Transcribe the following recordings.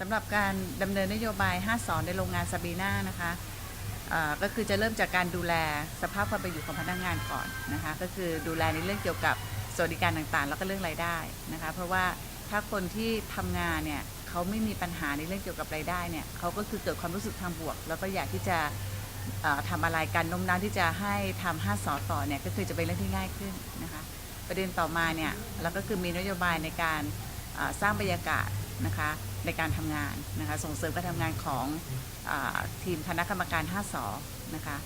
สำหรับการดำเนินนโยบาย 5 สอนในโรงงานซาบีนานะคะก็คือจะเริ่มจากการดูแลสภาพความเป็นอยู่ของพนักงานก่อนนะคะก็คือดูแลในเรื่องเกี่ยวกับสวัสดิการต่างๆ แล้วก็เรื่องรายได้นะคะเพราะว่าถ้าคนที่ทำงานเนี่ยเขาไม่มีปัญหาในเรื่องเกี่ยวกับรายได้เนี่ยเขาก็คือเกิดความรู้สึกทางบวก แล้วก็อยากที่จะเอ่อทำอะไรกันโน้มน้าวที่จะให้ทำ5สอต่อเนี่ยก็คือจะเป็นเรื่องที่ง่ายขึ้นนะคะประเด็นต่อมาเนี่ยเราก็คือมีนโยบายในการสร้างบรรยากาศนะคะ ในการทำงานนะคะส่งเสริมการทำงานของอทีมคณะกรรมการ5สอนะคะ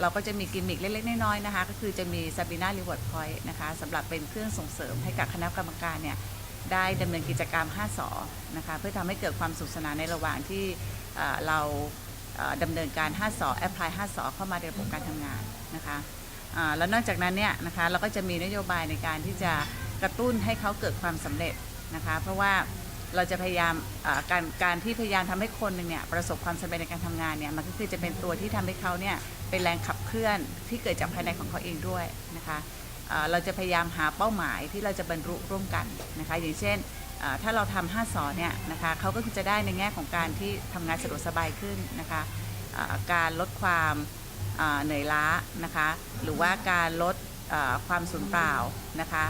เราก็จะมีกิมมิคเล็กๆ น้อยๆนะคะ ก็คือจะมี Sabina Reward Point นะคะสำหรับเป็นเครื่องส่งเสริมให้กับคณะกรรมการเนี่ยได้ดำเนินกิจกรรม 5สอนะคะเพื่อทำให้เกิดความสุขสนานในระหว่างที่เราดำเนินการ 5สอแอพพลาย5สอเข้ามาในระบบการทำงานนะคะแล้วนอกจากนั้นเนี่ยนะคะเราก็จะมีนโยบายในการที่จะกระตุ้นให้เขาเกิดความสำเร็จนะคะเพราะว่า เราจะพยายามการการที่พยายามทำให้คนหนึ่งเนี่ยประสบความสำเร็จในการทำงานเนี่ยมันก็คือจะเป็นตัวที่ทำให้เขาเนี่ยเป็นแรงขับเคลื่อนที่เกิดจากภายในของเขาเองด้วยนะคะเราจะพยายามหาเป้าหมายที่เราจะบรรลุร่วมกันนะคะอย่างเช่นถ้าเราทำห้าสอนเนี่ยนะคะเขาก็คือจะได้ในแง่ของการที่ทำงานสะดวกสบายขึ้นนะคะการลดความเหนื่อยล้านะคะหรือว่าการลดความสูญเปล่านะคะ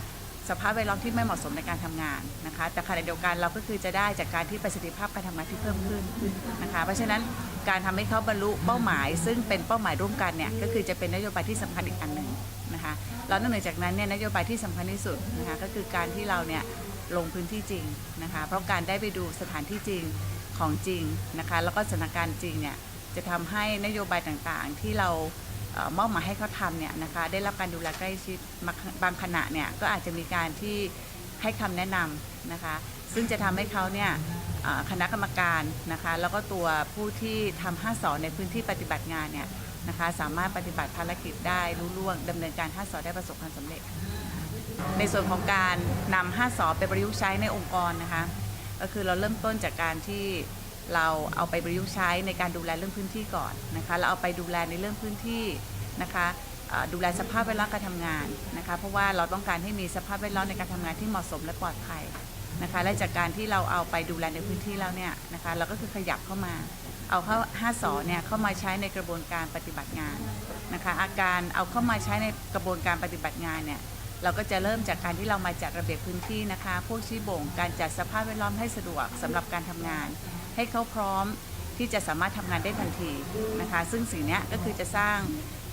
สภาพแวดล้อมที่ไม่เหมาะสมในการทำงานนะคะ แต่ขณะเดียวกันเราก็คือจะได้จากการที่ประสิทธิภาพการทำงานที่เพิ่มขึ้นนะคะ เพราะฉะนั้นการทำให้เขาบรรลุเป้าหมาย ซึ่งเป็นเป้าหมายร่วมกันเนี่ยก็คือจะเป็นนโยบายที่สำคัญอีกอันหนึ่งนะคะแล้วนอกจากนั้นเนี่ยนโยบายที่สำคัญที่สุดนะคะก็คือการที่เราเนี่ยลงพื้นที่จริงนะคะ เพราะการได้ไปดูสถานที่จริงของจริงนะคะ แล้วก็สถานการณ์จริงเนี่ยจะทำให้นโยบายต่างๆ ที่เรา มอบหมายให้เขาทำเนี่ยนะคะได้รับการดูแลใกล้ชิดบางขณะเนี่ยก็อาจจะมีการที่ให้คำแนะนำนะคะ ซึ่งจะทำให้เขาเนี่ยคณะกรรมการนะคะแล้วก็ตัวผู้ที่ทำห้าสอนในพื้นที่ปฏิบัติงานเนี่ยนะคะสามารถปฏิบัติภารกิจได้รู้ล่วงดำเนินการห้าสอนได้ประสบความสำเร็จ ในส่วนของการนำห้าสอไปประยุกต์ใช้ในองค์กรนะคะก็คือเราเริ่มต้นจากการที่ เราเอาไปประยุกต์ใช้ในการดูแลเรื่องพื้นที่ก่อนนะคะเราเอาไปดูแลในเรื่องพื้นที่นะคะดูแลสภาพแวดล้อมการทำงานนะคะเพราะว่าเราต้องการให้มีสภาพแวดล้อมในการทำงานที่เหมาะสมและปลอดภัยนะคะและจากการที่เราเอาไปดูแลในพื้นที่แล้วเนี่ยนะคะเราก็คือขยับเข้ามา เอาเข้าห้าสอเนี่ยเข้ามาใช้ในกระบวนการปฏิบัติงานนะคะอาการเอาเข้ามาใช้ในกระบวนการปฏิบัติงานเนี่ยเราก็จะเริ่มจากการที่เรามาจัดระเบียบพื้นที่นะคะ พวกชี้บ่ง การจัดสภาพแวดล้อมให้สะดวกสำหรับการทำงาน ให้เขาพร้อมที่จะสามารถทำงานได้ทันทีนะคะ ซึ่งสิ่งนี้ก็คือจะสร้าง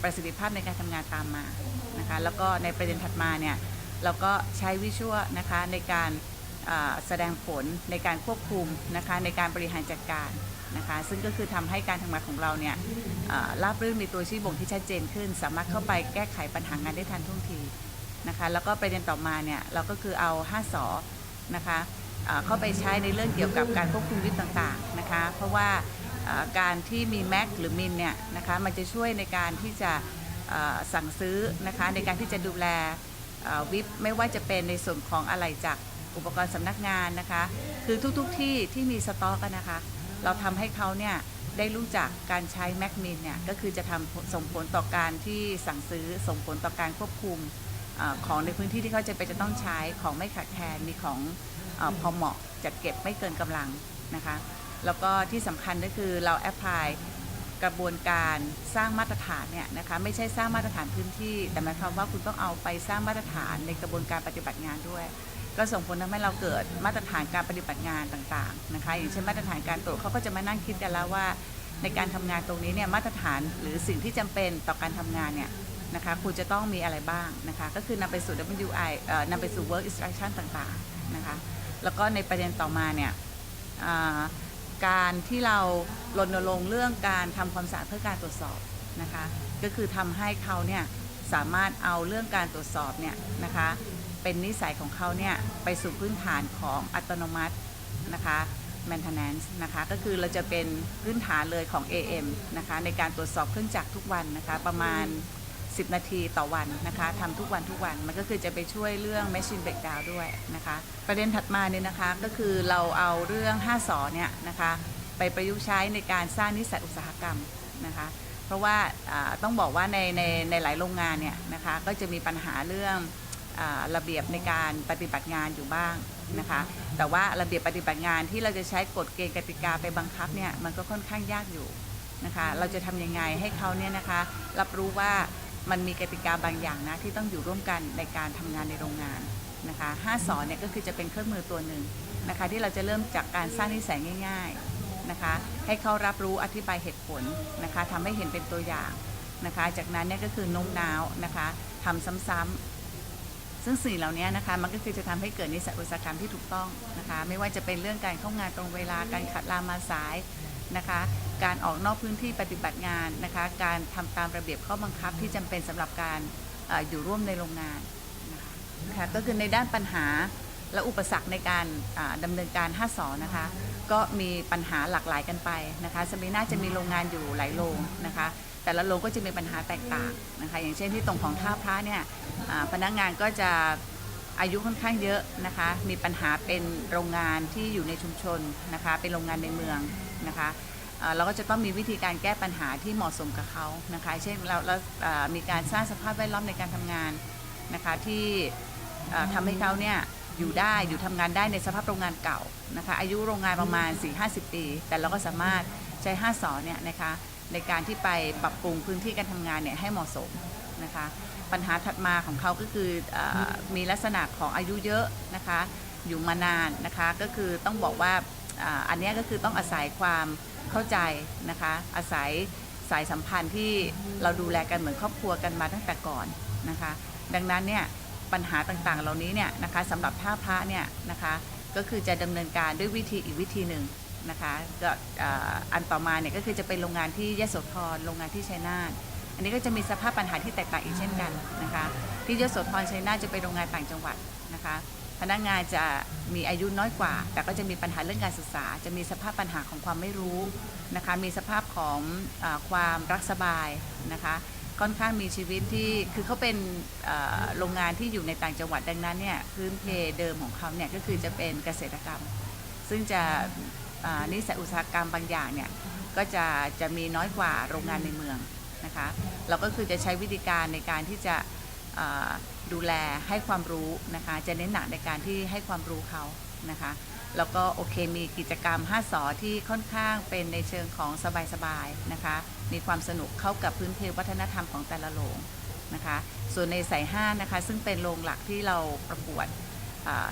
ประสิทธิภาพในการทำงานตามมานะคะแล้วก็ในประเด็นถัดมาเนี่ยเราก็ใช้วิชวลนะคะในการแสดงผลในการควบคุมนะคะในการบริหารจัดการนะคะซึ่งก็คือทำให้การทำงานของเราเนี่ยอ่าราบรื่นในตัวชี้บ่งที่ชัดเจนขึ้น สามารถเข้าไปแก้ไขปัญหางานได้ทันท่วงทีนะคะแล้วก็ประเด็นต่อมาเนี่ยเราก็คือเอา 5สอนะคะ เข้าไปใช้ในเรื่องเกี่ยวกับการควบคุมวิปต่างๆนะคะเพราะว่าการที่มีแม็กหรือมินเนี่ยนะคะมันจะช่วยในการที่จะสั่งซื้อนะคะในการที่จะดูแลวิปไม่ว่าจะเป็นในส่วนของอะไรจากอุปกรณ์สำนักงานนะคะ คือทุกๆที่ที่มีสต็อกนะคะ เราทำให้เขาเนี่ยได้รู้จักการใช้แม็กมินเนี่ยก็คือจะทำส่งผลต่อการที่สั่งซื้อส่งผลต่อการควบคุมอของในพื้นที่ที่เขาจะเป็นจะต้องใช้ของไม่ขาดแคลนมีของ พอเหมาะจัดเก็บไม่เกินกำลังนะคะ แล้วก็ที่สำคัญก็คือเราแอพพลายกระบวนการสร้างมาตรฐานเนี่ยนะคะไม่ใช่สร้างมาตรฐานพื้นที่ แต่หมายความว่าคุณต้องเอาไปสร้างมาตรฐานในกระบวนการปฏิบัติงานด้วย ก็ส่งผลทำให้เราเกิดมาตรฐานการปฏิบัติงานต่างๆนะคะอย่างเช่นมาตรฐานการตรวจเขาก็จะมานั่งคิดกันแล้วว่า ในการทำงานตรงนี้เนี่ยมาตรฐานหรือสิ่งที่จำเป็นต่อการทำงานเนี่ยนะคะคุณจะต้องมีอะไรบ้างนะคะก็คือนำไปสู่ WI เอ่อนำไปสู่ work instruction ต่างๆนะคะ แล้วก็ในประเด็นต่อมาเนี่ยการที่เรารณรงค์เรื่องการทำความสะอาดเพื่อการตรวจสอบนะคะก็คือทำให้เขาเนี่ยสามารถเอาเรื่องการตรวจสอบเนี่ยนะคะเป็นนิสัยของเขาเนี่ยไปสู่พื้นฐานของอัตโนมัตินะคะ maintenance นะคะก็คือเราจะเป็นพื้นฐานเลยของ AM นะคะในการตรวจสอบเครื่องจักรทุกวันนะคะประมาณ 10 นาทีต่อวันนะคะทำทุกวันทุกวันมันก็คือจะไปช่วยเรื่อง machine breakdown ด้วยนะคะ ประเด็นถัดมาเนี่ยนะคะก็คือเราเอาเรื่อง 5สอเนี่ยนะคะไปประยุกต์ใช้ในการสร้างนิสัยอุตสาหกรรมนะคะเพราะว่าต้องบอกว่าในในในหลายโรงงานเนี่ยนะคะก็จะมีปัญหาเรื่องอระเบียบในการปฏิบัติงานอยู่บ้างนะคะแต่ว่าระเบียบปฏิบัติงานที่เราจะใช้กฎเกณฑ์กติกาไปบังคับเนี่ยมันก็ค่อนข้างยากอยู่นะคะเราจะทำยังไงให้เขาเนี่ยนะคะรับรู้ว่า มันมีกติกาบางอย่างนะที่ต้องอยู่ร่วมกันในการทำงานในโรงงานนะคะห้าสอนเนี่ยก็คือจะเป็นเครื่องมือตัวหนึ่งนะคะที่เราจะเริ่มจากการสร้างนิสัยง่ายๆนะคะให้เขารับรู้อธิบายเหตุผลนะคะทำให้เห็นเป็นตัวอย่างนะคะจากนั้นเนี่ยก็คือโน้มน้าวนะคะทำซ้ำๆซึ่งสิ่งเหล่านี้นะคะมันก็คือจะทำให้เกิดนิสัยอุตสาหกรรมที่ถูกต้องนะคะไม่ว่าจะเป็นเรื่องการเข้างานตรงเวลาการขัดลามาสายนะคะ การออกนอกพื้นที่ปฏิบัติงานนะคะ การทำตามระเบียบข้อบังคับที่จำเป็นสำหรับการเอออยู่ร่วมในโรงงานนะคะค่ะก็คือในด้านปัญหาและอุปสรรคในการอ่าดำเนินการ 5สอนะคะ ก็มีปัญหาหลากหลายกันไปนะคะสมีน่าจะมีโรงงานอยู่หลายโรงนะคะ แต่ละโรงก็จะมีปัญหาแตกต่างนะคะ อย่างเช่นที่ตรงของท่าพระเนี่ยอ่าพนักงานก็จะอายุค่อนข้างเยอะนะคะ มีปัญหาเป็นโรงงานที่อยู่ในชุมชนนะคะ เป็นโรงงานในเมืองนะคะ เราก็จะต้องมีวิธีการแก้ปัญหาที่เหมาะสมกับเขานะคะ เช่นเราเรามีการสร้างสภาพแวดล้อมในการทำงานนะคะที่เอ่อทำให้เขาเนี่ยอยู่ได้อยู่ทำงานได้ในสภาพโรงงานเก่านะคะอายุโรงงานประมาณ 4-50 ปี แต่เราก็สามารถใช้5สอเนี่ยนะคะในการที่ไปปรับปรุงพื้นที่การทำงานเนี่ยให้เหมาะสมนะคะปัญหาถัดมาของเขาก็คืออมีลักษณะของอายุเยอะนะคะอยู่มานานนะคะก็คือต้องบอกว่าอันนี้ก็คือต้องอาศัยความ เข้าใจนะคะ อาศัยสายสัมพันธ์ที่เราดูแลกันเหมือนครอบครัวกันมาตั้งแต่ก่อนนะคะ ดังนั้นเนี่ยปัญหาต่างๆ เหล่านี้เนี่ยนะคะสำหรับท่าพระเนี่ยนะคะก็คือจะดำเนินการด้วยวิธีอีกวิธีหนึ่งนะคะก็อันต่อมาเนี่ยก็คือจะเป็นโรงงานที่ยโสธรโรงงานที่ชัยนาทอันนี้ก็จะมีสภาพปัญหาที่แตกต่างอีกเช่นกันนะคะที่ยโสธรชัยนาทจะเป็นโรงงานต่างจังหวัดนะคะ พนักงานจะมีอายุน้อยกว่า แต่ก็จะมีปัญหาเรื่องการศึกษา จะมีสภาพปัญหาของความไม่รู้นะคะ มีสภาพของอความรักสบายนะคะ ค่อนข้างมีชีวิตที่คือเขาเป็นโรงงานที่อยู่ในต่างจังหวัดดังนั้นเนี่ยพื้นเพเดิมของเขาเนี่ยก็คือจะเป็นเกษตรกรรม ซึ่งจะนิสัยอุตสาหกรรมบางอย่างเนี่ยก็จะจะมีน้อยกว่าโรงงานในเมืองนะคะ เราก็คือจะใช้วิธีการในการที่จะ ดูแลให้ความรู้นะคะ จะเน้นหนักในการที่ให้ความรู้เขานะคะ แล้วก็โอเคมีกิจกรรม 5สอที่ค่อนข้างเป็นในเชิงของสบายๆนะคะ มีความสนุกเข้ากับพื้นเพวัฒนธรรมของแต่ละโรงนะคะ ส่วนในสาย5นะคะ ซึ่งเป็นโรงหลักที่เราประกวด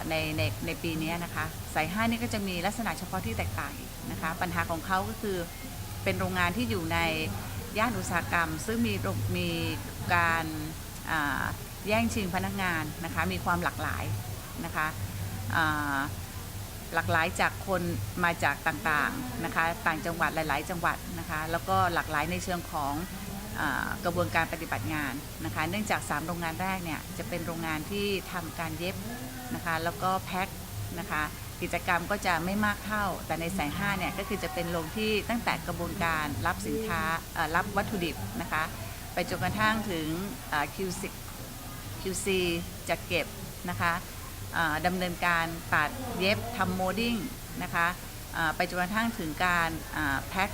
ในในในปีนี้นะคะสาย5นี่ก็จะมีลักษณะเฉพาะที่แตกต่างนะคะ ปัญหาของเขาก็คือเป็นโรงงานที่อยู่ในย่านอุตสาหกรรม ซึ่งมีมีการ แย่งชิงพนักงานนะคะมีความหลากหลายนะคะหลากหลายจากคนมาจากต่างๆนะคะต่างจังหวัดหลาย ๆ จังหวัดนะคะแล้วก็หลากหลายในเชิงของอกระบวนการปฏิบัติงานนะคะเนื่องจาก 3 โรงงานแรกเนี่ยจะเป็นโรงงานที่ทำการเย็บนะคะแล้วก็แพ็คนะคะกิจกรรมก็จะไม่มากเท่า แต่ในสาย5เนี่ยก็คือจะเป็นโรงที่ตั้งแต่กระบวนการรับสินค้ารับวัตถุดิบนะคะไปจนกระทั่งถึงเอ่อ Q6 QC จัดเก็บนะคะดำเนินการตัดเย็บทำโมดิ้งนะคะไปจนกระทั่งถึงการแพ็ค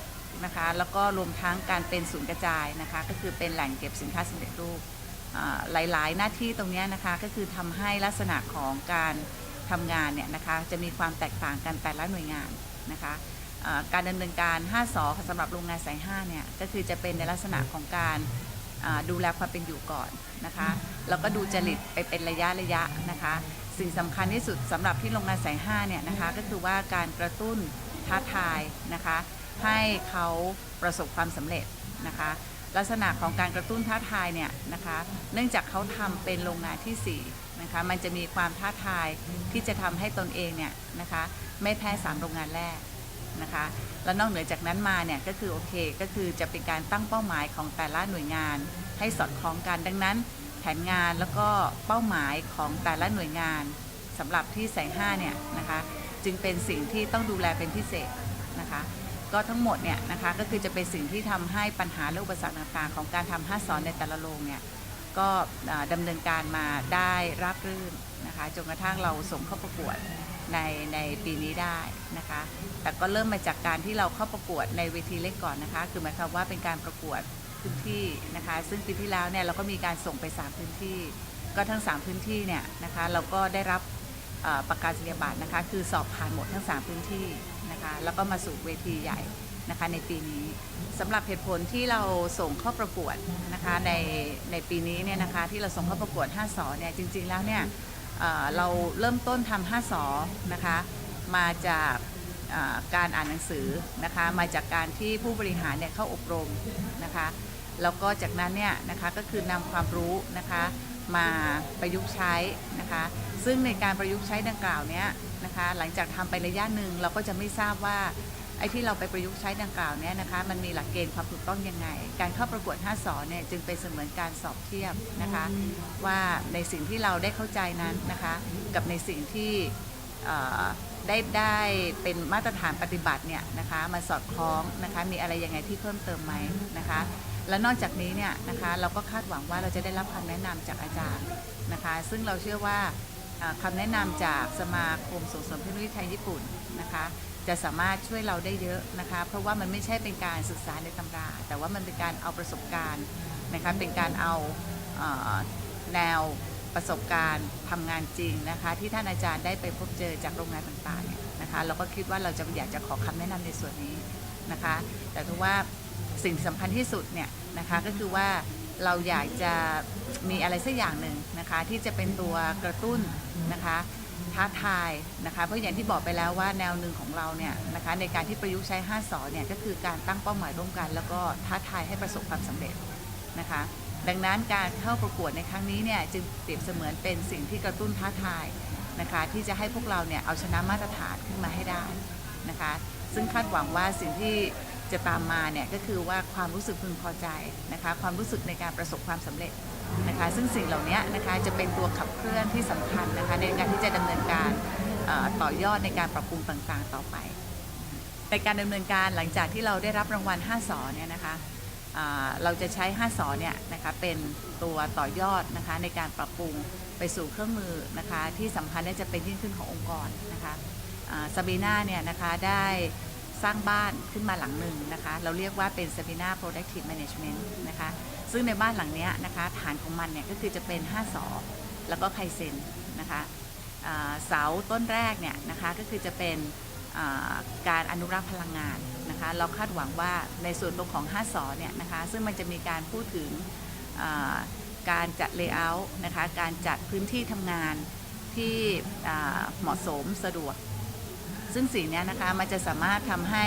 นะคะแล้วก็รวมทั้งการเป็นศูนย์กระจายนะคะก็คือเป็นแหล่งเก็บสินค้าสำเร็จรูปหลาย ๆ หน้าที่ตรงนี้นะคะก็คือทำให้ลักษณะของการทำงานเนี่ยนะคะจะมีความแตกต่างกันแต่ละหน่วยงานนะคะการดำเนินการ 5สอสำหรับโรงงานสาย5เนี่ยก็คือจะเป็นในลักษณะของการ ดูแลความเป็นอยู่ก่อนนะคะแล้วก็ดูจริตไปเป็นระยะระยะนะคะ สิ่งสำคัญที่สุดสำหรับที่โรงงานสาย5เนี่ยนะคะก็คือว่าการกระตุ้นท้าทายนะคะ ให้เขาประสบความสำเร็จนะคะ ลักษณะของการกระตุ้นท้าทายเนี่ยนะคะ เนื่องจากเขาทำเป็นโรงงานที่4นะคะมันจะมีความท้าทายที่จะทำให้ตนเองเนี่ยนะคะ ไม่แพ้สามโรงงานแรก นะคะ แล้วนอกเหนือจากนั้นมาเนี่ยก็คือโอเคก็คือจะเป็นการตั้งเป้าหมายของแต่ละหน่วยงาน ให้สอดคล้องกันดังนั้น แผนงานแล้วก็เป้าหมายของแต่ละหน่วยงานสำหรับที่สายห้าเนี่ยนะคะจึงเป็นสิ่งที่ต้องดูแลเป็นพิเศษนะคะก็ทั้งหมดเนี่ยนะคะก็คือจะเป็นสิ่งที่ทำให้ปัญหาและอุปสรรคต่างๆ ของการทำห้าสอนในแต่ละโรงเนี่ยก็อ่าดำเนินการมาได้ราบรื่นนะคะจนกระทั่งเราส่งเข้าประกวด ในในปีนี้ได้นะคะ แต่ก็เริ่มมาจากการที่เราเข้าประกวดในเวทีเล็กก่อนนะคะ คือหมายความว่าเป็นการประกวดพื้นที่นะคะ ซึ่งปีที่แล้วเนี่ยเราก็มีการส่งไป 3 พื้นที่ ก็ทั้ง 3 พื้นที่เนี่ยนะคะเราก็ได้รับประกาศนียบัตรนะคะ คือสอบผ่านหมดทั้ง 3 พื้นที่นะคะ แล้วก็มาสู่เวทีใหญ่นะคะในปีนี้สำหรับเหตุผลที่เราส่งเข้าประกวดนะคะในในปีนี้เนี่ยนะคะที่เราส่งเข้าประกวด 5สอเนี่ยจริง ๆแล้วเนี่ย เราเริ่มต้นทำ5สอนะคะมาจากการอ่านหนังสือนะคะมาจากการที่ผู้บริหารเนี่ยเข้าอบรมนะคะแล้วก็จากนั้นเนี่ยนะคะก็คือนำความรู้นะคะมาประยุกต์ใช้นะคะซึ่งในการประยุกต์ใช้ดังกล่าวเนี้ยนะคะหลังจากทำไประยะหนึ่งเราก็จะไม่ทราบว่า ไอ้ที่เราไปประยุกต์ใช้ดังกล่าวเนี้ยนะคะมันมีหลักเกณฑ์ความถูกต้องยังไง การเข้าประกวด 5สอเนี่ยจึงเป็นเสมือนการสอบเทียบนะคะว่าในสิ่งที่เราได้เข้าใจนั้นนะคะกับในสิ่งที่ได้ได้เป็นมาตรฐานปฏิบัติเนี่ยนะคะมาสอดคล้องนะคะมีอะไรยังไงที่เพิ่มเติมไหมนะคะและนอกจากนี้เนี่ยนะคะเราก็คาดหวังว่าเราจะได้รับคำแนะนำจากอาจารย์นะคะซึ่งเราเชื่อว่าอ่าคำแนะนำจากสมาคมส่งเสริมเทคโนโลยีไทยญี่ปุ่นนะคะ จะสามารถช่วยเราได้เยอะนะคะ เพราะว่ามันไม่ใช่เป็นการศึกษาในตำรา แต่ว่ามันเป็นการเอาประสบการณ์นะคะเป็นการเอาเออแนวประสบการณ์ทำงานจริงนะคะ ที่ท่านอาจารย์ได้ไปพบเจอจากโรงงานต่างๆเนี่ยนะคะ เราก็คิดว่าเราจะอยากจะขอคำแนะนำในส่วนนี้นะคะ แต่ถือว่าสิ่งสำคัญที่สุดเนี่ยนะคะก็คือว่าเราอยากจะมีอะไรสักอย่างหนึ่งนะคะ ที่จะเป็นตัวกระตุ้นนะคะ ท้าทายนะคะเพราะอย่างที่บอกไปแล้วว่าแนวหนึ่งของเราเนี่ยนะคะในการที่ประยุกต์ใช้ 5สอเนี่ยก็คือการตั้งเป้าหมายร่วมกัน แล้วก็ท้าทายให้ประสบความสำเร็จนะคะ ดังนั้นการเข้าประกวดในครั้งนี้เนี่ยจึงเปรียบเสมือนเป็นสิ่งที่กระตุ้นท้าทายนะคะที่จะให้พวกเราเนี่ยเอาชนะมาตรฐานขึ้นมาให้ได้นะคะ ซึ่งคาดหวังว่าสิ่งที่จะตามมาเนี่ยก็คือว่าความรู้สึกพึงพอใจนะคะความรู้สึกในการประสบความสำเร็จ นะคะซึ่งสิ่งเหล่านี้นะคะจะเป็นตัวขับเคลื่อนที่สำคัญนะคะในการที่จะดำเนินการต่อยอดในการปรับปรุงต่างๆ ต่อไป ในการดำเนินการหลังจากที่เราได้รับรางวัล 5สอเนี่ยนะคะเราจะใช้ 5สอเนี่ยนะคะเป็นตัวต่อยอดนะคะในการปรับปรุงไปสู่เครื่องมือนะคะที่สำคัญและจะเป็นยิ่งขึ้นขององค์กรนะคะซาบีนาเนี่ยนะคะได้ สร้างบ้านขึ้นมาหลังหนึ่งนะคะ เราเรียกว่าเป็น Sabina Productive Management นะคะ ซึ่งในบ้านหลังเนี้ยนะคะ ฐานของมันเนี่ยก็คือจะเป็น5สอแล้วก็ไคเซนนะคะเสาต้นแรกเนี่ยนะคะก็คือจะเป็นการอนุรักษ์พลังงานนะคะ เราคาดหวังว่าในส่วนตรงของ5สอเนี่ยนะคะ ซึ่งมันจะมีการพูดถึงการจัดเลเยอร์นะคะ การจัดพื้นที่ทำงานที่เหมาะสมสะดวก ซึ่งสิ่งเนี้ยนะคะมันจะสามารถทำให้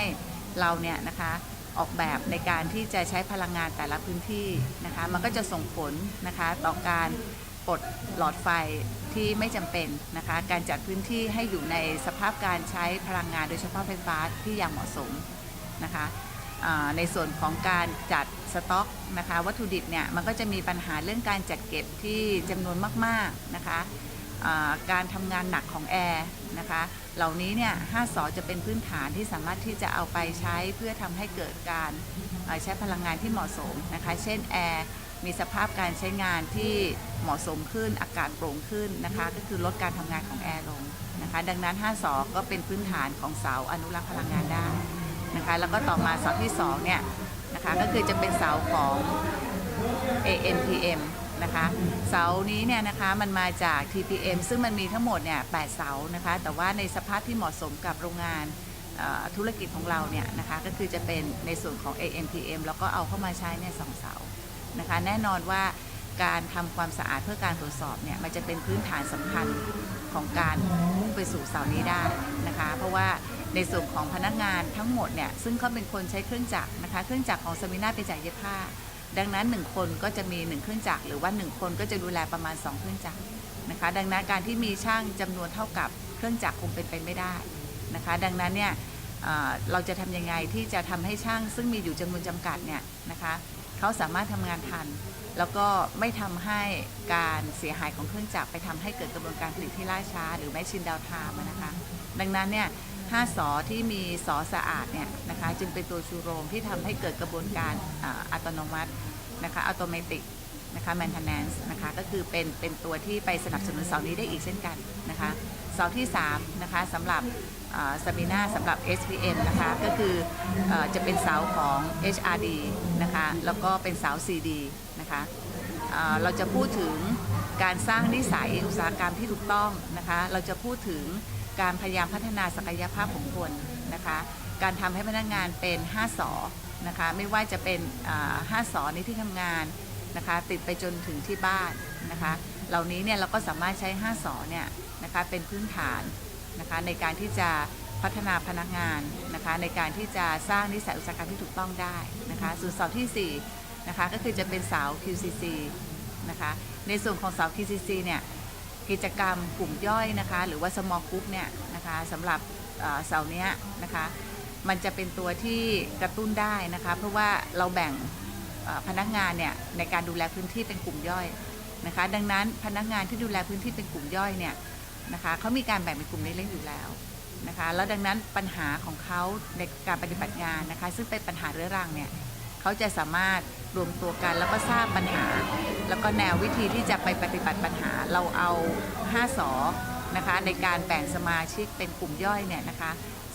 เราเนี่ยนะคะออกแบบในการที่จะใช้พลังงานแต่ละพื้นที่นะคะ มันก็จะส่งผลนะคะต่อการปลดหลอดไฟที่ไม่จำเป็นนะคะ การจัดพื้นที่ให้อยู่ในสภาพการใช้พลังงานโดยเฉพาะไฟฟ้าที่อย่างเหมาะสมนะคะในส่วนของการจัดสต็อกนะคะ วัตถุดิบเนี่ยมันก็จะมีปัญหาเรื่องการจัดเก็บที่จำนวนมาก ๆนะคะ การทำงานหนักของแอร์นะคะเหล่านี้เนี่ย5สอจะเป็นพื้นฐานที่สามารถที่จะเอาไปใช้เพื่อทำให้เกิดการใช้พลังงานที่เหมาะสมนะคะ เช่นแอร์มีสภาพการใช้งานที่เหมาะสมขึ้น อากาศโปร่งขึ้นนะคะ ก็คือลดการทำงานของแอร์ลงนะคะ ดังนั้น 5สอก็เป็นพื้นฐานของเสาอนุรักษ์พลังงานได้นะคะ แล้วก็ต่อมาเสาที่2เนี่ยนะคะ ก็คือจะเป็นเสาของ AMPM นะคะ เสานี้เนี่ยนะคะมันมาจาก TPM ซึ่งมันมีทั้งหมดเนี่ย8เสานะคะ แต่ว่าในสภาพที่เหมาะสมกับโรงงานธุรกิจของเราเนี่ยนะคะก็คือจะเป็นในส่วนของ AMPM แล้วก็เอาเข้ามาใช้เนี่ยสองเสานะคะแน่นอนว่าการทำความสะอาดเพื่อการตรวจสอบเนี่ยมันจะเป็นพื้นฐานสำคัญของการมุ่งไปสู่เสานี้ได้นะคะ เพราะว่าในส่วนของพนักงานทั้งหมดเนี่ยซึ่งเขาเป็นคนใช้เครื่องจักรนะคะ เครื่องจักรของสมินาเป็นจักรเย็บผ้า ดังนั้น 1 คนก็จะมี 1 เครื่องจักรหรือว่า 1 คนก็จะดูแลประมาณ 2 เครื่องจักรนะคะ ดังนั้นการที่มีช่างจำนวนเท่ากับเครื่องจักรคงเป็นไปไม่ได้นะคะ ดังนั้นเนี่ยเราจะทำยังไงที่จะทำให้ช่างซึ่งมีอยู่จำนวนจำกัดเนี่ยนะคะเขาสามารถทำงานทัน แล้วก็ไม่ทำให้การเสียหายของเครื่องจักรไปทำให้เกิดกระบวนการผลิตที่ล่าช้า หรือแมชชีนดาวทามนะคะ ดังนั้นเนี่ย ห้าสอที่มีสอสะอาดเนี่ยนะคะจึงเป็นตัวชูโรงที่ทำให้เกิดกระบวนการอ,อัตโนมัตินะคะอัตโนมัตินะคะ maintenance นะคะก็คือเป็นเป็นตัวที่ไปสนับสนุนเสานี้ได้อีกเช่นกันนะคะเสาที่3นะคะสำหรับสมินาสำหรับ SPM นะคะก็คืออจะเป็นเสาของ HRD นะคะแล้วก็เป็นเสา CD นะคะเเราจะพูดถึงการสร้างนิสัยอุตสาหกรรมที่ถูกต้องนะคะ เราจะพูดถึง การพยายามพัฒนาศักยภาพของคนนะคะ การทำให้พนักงานเป็น 5สอนะคะ ไม่ว่าจะเป็นอ่า5สอในที่ทำงานนะคะ ติดไปจนถึงที่บ้านนะคะ เหล่านี้เนี่ยเราก็สามารถใช้ 5สอเนี่ยนะคะเป็นพื้นฐานนะคะในการที่จะพัฒนาพนักงานนะคะในการที่จะสร้างนิสัยอุตสาหกรรมที่ถูกต้องได้นะคะส่วนเสาที่4นะคะก็คือจะเป็นเสาว QCC นะคะในส่วนของเสาว QCC เนี่ย กิจกรรมกลุ่มย่อยนะคะ หรือว่า small group เนี่ยนะคะสำหรับเสาเนี้ยนะคะ มันจะเป็นตัวที่กระตุ้นได้นะคะ เพราะว่าเราแบ่งพนักงานเนี่ยในการดูแลพื้นที่เป็นกลุ่มย่อยนะคะ ดังนั้นพนักงานที่ดูแลพื้นที่เป็นกลุ่มย่อยเนี่ยนะคะเขามีการแบ่งเป็นกลุ่มเล็กๆอยู่แล้วนะคะ แล้วดังนั้นปัญหาของเขาในการปฏิบัติงานนะคะ ซึ่งเป็นปัญหาเรื้อรังเนี่ยเขาจะสามารถ รวมตัวกัน แล้วก็ทราบปัญหา แล้วก็แนววิธีที่จะไปปฏิบัติปัญหาเราเอา5สอนะคะในการแบ่งสมาชิกเป็นกลุ่มย่อยเนี่ยนะคะ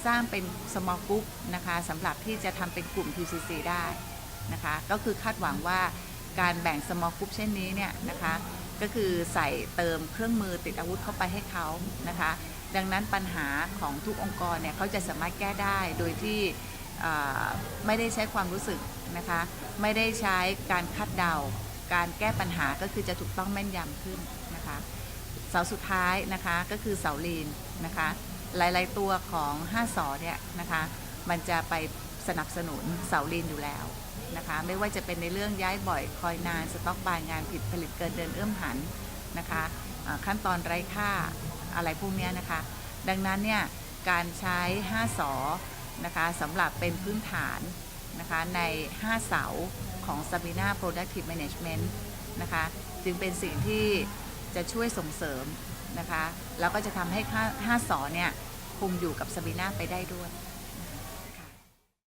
สร้างเป็น small group นะคะสำหรับที่จะทำเป็นกลุ่ม QCC ได้นะคะก็คือคาดหวังว่าการแบ่ง small group เช่นนี้เนี่ยนะคะก็คือใส่เติมเครื่องมือติดอาวุธเข้าไปให้เขานะคะดังนั้นปัญหาของทุกองค์กรเนี่ยเขาจะสามารถแก้ได้โดยที่ ไม่ได้ใช้ความรู้สึกนะคะ ไม่ได้ใช้การคาดเดา การแก้ปัญหาก็คือจะถูกต้องแม่นยำขึ้นนะคะ เสาสุดท้ายนะคะก็คือเสาลีนนะคะ หลายๆตัวของ5สอเนี่ยนะคะ มันจะไปสนับสนุนเสาลีนอยู่แล้วนะคะ ไม่ว่าจะเป็นในเรื่องย้ายบ่อยคอยนานสต็อกบายงานผิดผลิตเกินเดินเอื้อมหันนะคะขั้นตอนไร้ค่าอะไรพวกนี้นะคะ ดังนั้นเนี่ยการใช้5สอ นะคะสำหรับเป็นพื้นฐานนะคะใน 5 เสาของ Sabina Productive Management นะคะจึงเป็นสิ่งที่จะช่วยส่งเสริมนะคะแล้วก็จะทำให้ 5 สอเนี่ยคงอยู่กับ Sabina ไปได้ด้วย